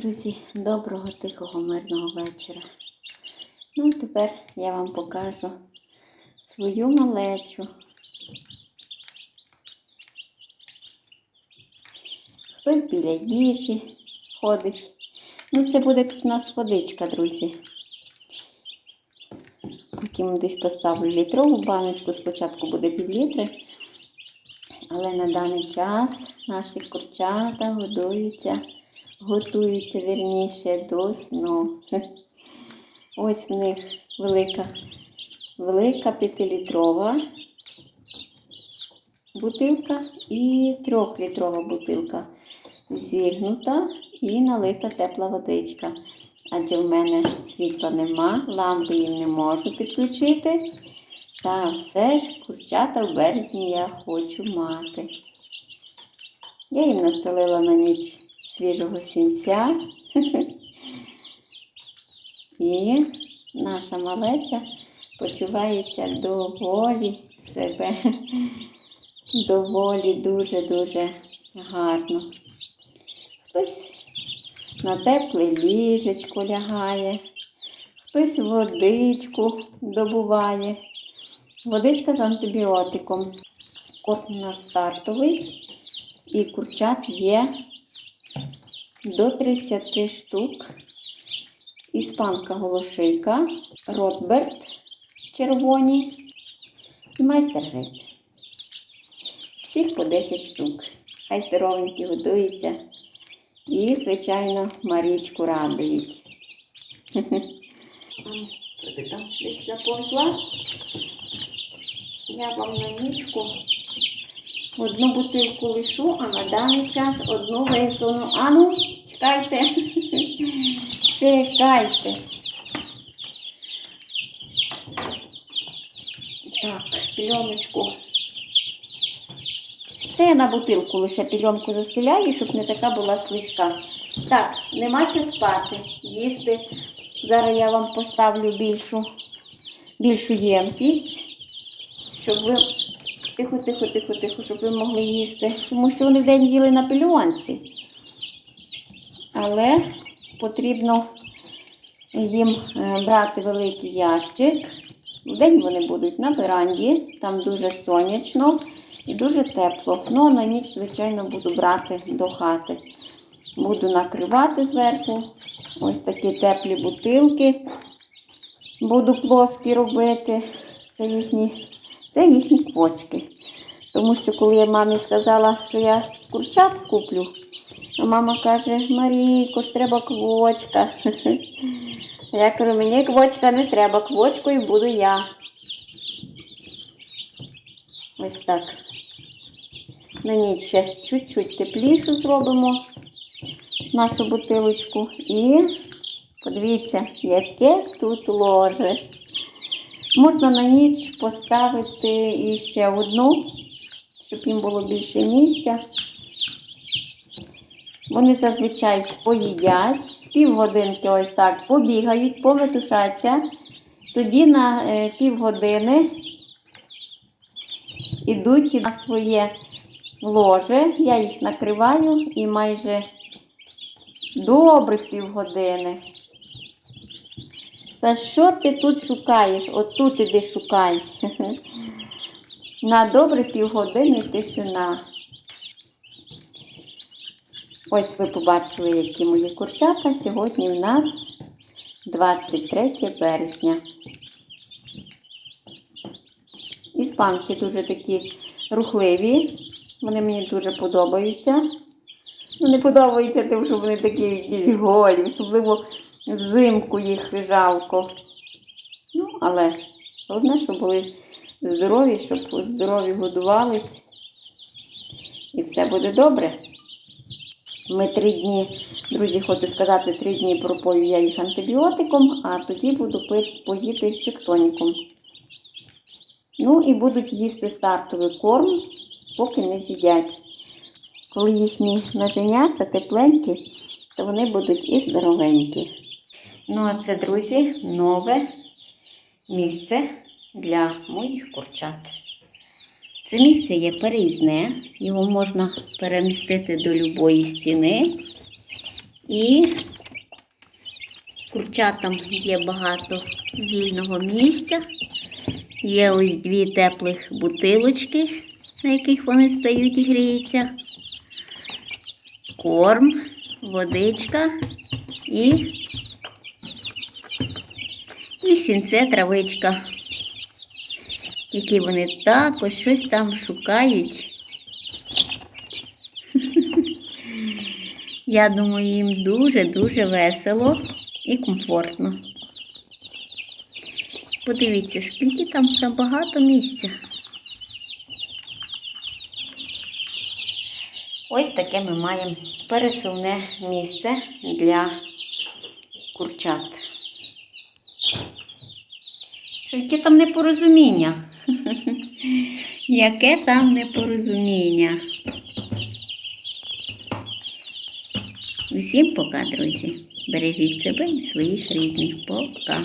Друзі, доброго, тихого, мирного вечора. Ну, тепер я вам покажу свою малечу. Хтось біля їжі ходить. Ну, це буде тут у нас водичка, друзі. Потім десь поставлю літрову баночку, спочатку буде пів літри. Але на даний час наші курчата годуються, готуються вірніше до сну. Ось в них велика, велика п'ятилітрова бутилка і трьохлітрова бутилка. Зігнута і налита тепла водичка. Адже в мене світла нема, лампи їм не можу підключити. Та все ж курчата в березні я хочу мати. Я їм настелила на ніч свіжого сінця. І наша малеча почувається доволі себе, доволі дуже-дуже гарно. Хтось на тепле ліжечко лягає, хтось водичку добуває. Водичка з антибіотиком. Корм у нас стартовий. І курчат є до 30 штук. Іспанка голошийка, ротберт червоні і майстер грейп. Всіх по 10 штук. Хай здоровенькі годуються. І, звичайно, Марічку радують. Там десь заповзла. Я вам на нічку одну бутилку лишу, а на даний час одну висуну. Ану, чекайте. Чекайте. Так, пільоночку. Це я на бутилку лише пільонку застеляю, щоб не така була слизька. Так, нема що спати, їсти. Зараз я вам поставлю більшу, більшу ємкість щоб ви тихо, тихо, тихо, тихо, щоб ви могли їсти. Тому що вони вдень їли на пельонці. Але потрібно їм е, брати великий ящик. Вдень вони будуть на веранді, там дуже сонячно і дуже тепло. Ну, а на ніч, звичайно, буду брати до хати. Буду накривати зверху. Ось такі теплі бутилки. Буду плоскі робити. Це їхні це їхні квочки. Тому що коли я мамі сказала, що я курчат куплю, мама каже, Марійко ж треба квочка. Я кажу, мені квочка не треба, квочкою буду я. Ось так. На ніч ще чуть-чуть теплішу зробимо нашу бутилочку. І подивіться, яке тут ложе. Можна на ніч поставити іще одну, щоб їм було більше місця. Вони зазвичай поїдять, з півгодинки ось так побігають, пометушаться. Тоді на е, півгодини йдуть на своє ложе. Я їх накриваю і майже добрих півгодини. Та що ти тут шукаєш? Отут іди шукай. На добре півгодини тишина. Ось ви побачили, які мої курчата. Сьогодні в нас 23 березня. Іспанки дуже такі рухливі. Вони мені дуже подобаються. Ну, не подобається тим, що вони такі якісь голі, особливо взимку їх жалко. Ну, але головне, щоб були здорові, щоб здорові годувались. І все буде добре. Ми три дні, друзі, хочу сказати, три дні пропою я їх антибіотиком, а тоді буду поїти їх чектоніком. Ну і будуть їсти стартовий корм, поки не з'їдять. Коли їхні наженята тепленькі, то вони будуть і здоровенькі. Ну, а це, друзі, нове місце для моїх курчат. Це місце є переїзне, його можна перемістити до любої стіни. І курчатам є багато вільного місця. Є ось дві теплих бутилочки, на яких вони стають і гріються. Корм, водичка і, і сінце травичка. Які вони також щось там шукають. Я думаю, їм дуже-дуже весело і комфортно. Подивіться, скільки там багато місця. Ось таке ми маємо пересувне місце для курчат. Що яке там непорозуміння? Яке там непорозуміння? Усім пока, друзі. Бережіть себе і своїх рідних. Пока.